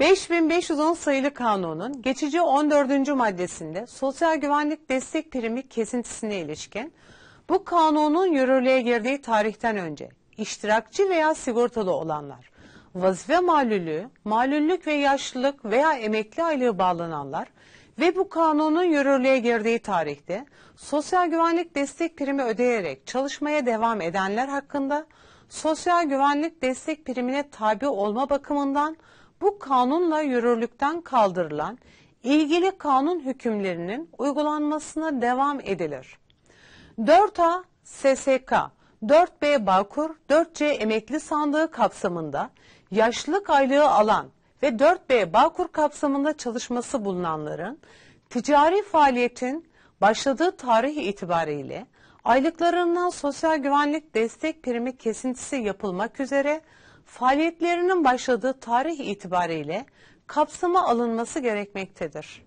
5510 sayılı kanunun geçici 14. maddesinde sosyal güvenlik destek primi kesintisine ilişkin bu kanunun yürürlüğe girdiği tarihten önce iştirakçı veya sigortalı olanlar, vazife malulü, malüllük ve yaşlılık veya emekli aylığı bağlananlar ve bu kanunun yürürlüğe girdiği tarihte sosyal güvenlik destek primi ödeyerek çalışmaya devam edenler hakkında sosyal güvenlik destek primine tabi olma bakımından bu kanunla yürürlükten kaldırılan ilgili kanun hükümlerinin uygulanmasına devam edilir. 4A SSK, 4B Bağkur, 4C Emekli Sandığı kapsamında yaşlılık aylığı alan ve 4B Bağkur kapsamında çalışması bulunanların ticari faaliyetin başladığı tarih itibariyle aylıklarından sosyal güvenlik destek primi kesintisi yapılmak üzere faaliyetlerinin başladığı tarih itibariyle kapsama alınması gerekmektedir.